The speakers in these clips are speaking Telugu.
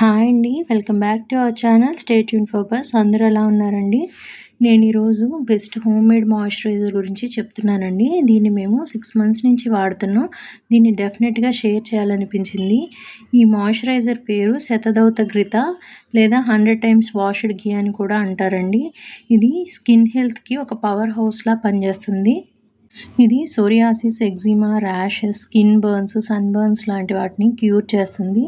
హాయ్ అండి. Welcome back to our channel. Stay young focus అందరూ ఎలా ఉన్నారండి? నేను ఈరోజు బెస్ట్ హోమ్ మేడ్ మాయిశ్చరైజర్ గురించి చెప్తున్నానండి. దీన్ని మేము సిక్స్ మంత్స్ నుంచి వాడుతున్నాం. దీన్ని డెఫినెట్గా షేర్ చేయాలనిపించింది. ఈ మాయిశ్చరైజర్ పేరు శతదౌత గ్రిత లేదా హండ్రెడ్ టైమ్స్ వాష్డ్ ఘీ అని కూడా అంటారండి. ఇది స్కిన్ హెల్త్కి ఒక పవర్ హౌస్లా పనిచేస్తుంది. ఇది psoriasis eczema rashes skin burns sun burns లాంటి వాటిని క్యూర్ చేస్తుంది.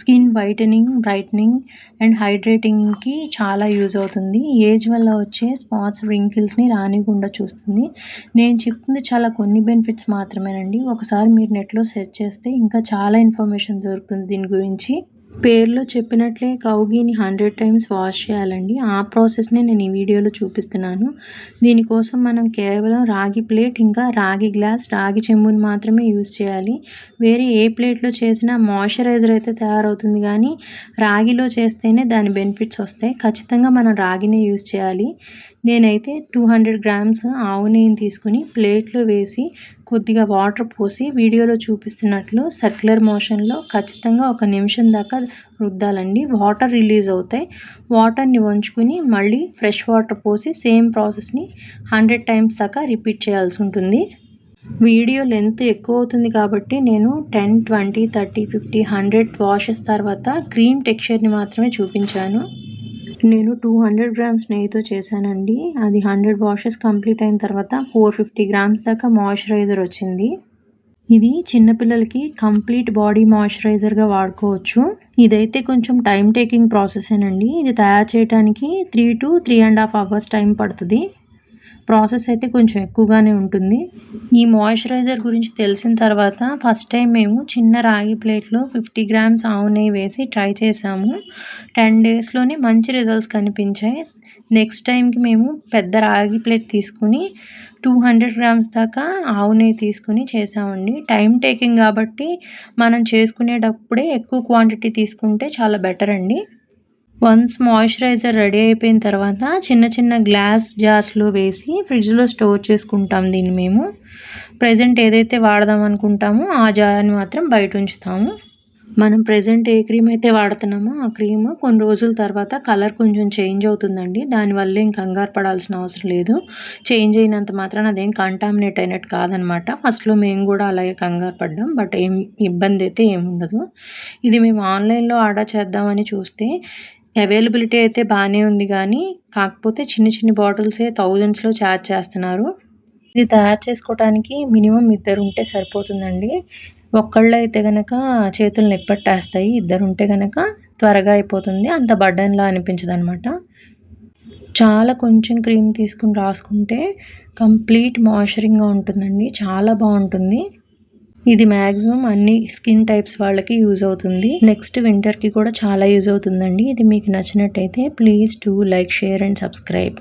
స్కిన్ వైటనింగ్ బ్రైట్నింగ్ అండ్ హైడ్రేటింగ్కి చాలా యూజ్ అవుతుంది. ఏజ్ వల్ల వచ్చే స్పాట్స్ రింకిల్స్ని రానికుండా చూస్తుంది. నేను చెప్తుంది చాలా కొన్ని బెనిఫిట్స్ మాత్రమేనండి. ఒకసారి మీరు నెట్లో సెర్చ్ చేస్తే ఇంకా చాలా ఇన్ఫర్మేషన్ దొరుకుతుంది దీని గురించి. పేర్లో చెప్పినట్లే కౌగీని హండ్రెడ్ టైమ్స్ వాష్ చేయాలండి. ఆ ప్రాసెస్నే నేను ఈ వీడియోలో చూపిస్తున్నాను. దీనికోసం మనం కేవలం రాగి ప్లేట్ ఇంకా రాగి గ్లాస్ రాగి చెంబుని మాత్రమే యూజ్ చేయాలి. వేరే ఏ ప్లేట్లో చేసినా మాయిశ్చరైజర్ అయితే తయారవుతుంది కానీ రాగిలో చేస్తేనే దాని బెనిఫిట్స్ వస్తాయి. ఖచ్చితంగా మనం రాగినే యూజ్ చేయాలి. నేనైతే టూ హండ్రెడ్ గ్రామ్స్ ఆవు నెయ్యిని తీసుకుని ప్లేట్లో వేసి కొద్దిగా వాటర్ పోసి వీడియోలో చూపిస్తున్నట్లు సర్క్యులర్ మోషన్లో ఖచ్చితంగా ఒక నిమిషం దాకా రుద్దాలండి. వాటర్ రిలీజ్ అవుతాయి. వాటర్ని వంచుకుని మళ్ళీ ఫ్రెష్ వాటర్ పోసి సేమ్ ప్రాసెస్ని హండ్రెడ్ టైమ్స్ దాకా రిపీట్ చేయాల్సి ఉంటుంది. వీడియో లెంత్ ఎక్కువ అవుతుంది కాబట్టి నేను ten twenty thirty fifty hundred washes తర్వాత క్రీమ్ టెక్స్చర్ని మాత్రమే చూపించాను. నేను టూ హండ్రెడ్ గ్రామ్స్ నెయ్యితో చేశానండి. అది హండ్రెడ్ వాషెస్ కంప్లీట్ అయిన తర్వాత ఫోర్ ఫిఫ్టీ గ్రామ్స్ దాకా మాయిశ్చరైజర్ వచ్చింది. ఇది చిన్నపిల్లలకి కంప్లీట్ బాడీ మాయిశ్చరైజర్గా వాడుకోవచ్చు. ఇదైతే కొంచెం టైం టేకింగ్ ప్రాసెసేనండి. ఇది తయారు చేయడానికి three to three and half hours time పడుతుంది. ప్రాసెస్ అయితే కొంచెం ఎక్కువగానే ఉంటుంది. ఈ మాయిశ్చరైజర్ గురించి తెలిసిన తర్వాత ఫస్ట్ టైం మేము చిన్న రాగి ప్లేట్లో ఫిఫ్టీ గ్రామ్స్ ఆవు నెయ్యి వేసి ట్రై చేసాము. టెన్ డేస్లోనే మంచి రిజల్ట్స్ కనిపించాయి. నెక్స్ట్ టైంకి మేము పెద్ద రాగి ప్లేట్ తీసుకుని టూ హండ్రెడ్ గ్రామ్స్ దాకా ఆవు నెయ్యి తీసుకుని చేసామండి. టైం టేకింగ్ కాబట్టి మనం చేసుకునేటప్పుడే ఎక్కువ క్వాంటిటీ తీసుకుంటే చాలా బెటర్ అండి. వన్స్ మాయిశ్చరైజర్ రెడీ అయిపోయిన తర్వాత చిన్న చిన్న గ్లాస్ జార్స్లో వేసి ఫ్రిడ్జ్లో స్టోర్ చేసుకుంటాం దీన్ని మేము. ప్రజెంట్ ఏదైతే వాడదాం అనుకుంటామో ఆ జార్ని మాత్రం బయట ఉంచుతాము. మనం ప్రజెంట్ ఏ క్రీమ్ అయితే వాడుతున్నామో ఆ క్రీమ్ కొన్ని రోజుల తర్వాత కలర్ కొంచెం చేంజ్ అవుతుందండి. దానివల్ల ఏం కంగారు పడాల్సిన అవసరం లేదు. చేంజ్ అయినంత మాత్రం అదేం కంటామినేట్ అయినట్టు కాదనమాట. ఫస్ట్లో మేము కూడా అలాగే కంగారు పడ్డాం. బట్ ఏం ఇబ్బంది అయితే ఏమి ఉండదు. ఇది మేము ఆన్లైన్లో ఆర్డర్ చేద్దామని చూస్తే అవైలబిలిటీ అయితే బాగానే ఉంది కానీ కాకపోతే చిన్న చిన్న బాటిల్సే థౌజండ్స్లో ఛార్జ్ చేస్తున్నారు. ఇది తయారు చేసుకోవడానికి మినిమం ఇద్దరు ఉంటే సరిపోతుందండి. ఒక్కళ్ళు అయితే కనుక చేతులు నిప్పట్టేస్తాయి ఇద్దరు ఉంటే కనుక త్వరగా అయిపోతుంది. అంత బర్డన్లా అనిపించదు అనమాట చాలా కొంచెం క్రీమ్ తీసుకుని రాసుకుంటే కంప్లీట్ మాయిశ్చరింగ్గా ఉంటుందండి. చాలా బాగుంటుంది. ఇది మ్యాక్సిమం అన్ని స్కిన్ టైప్స్ వాళ్ళకి యూజ్ అవుతుంది. నెక్స్ట్ వింటర్కి కూడా చాలా యూజ్ అవుతుందండి. ఇది మీకు నచ్చినట్టయితే please to like share and subscribe.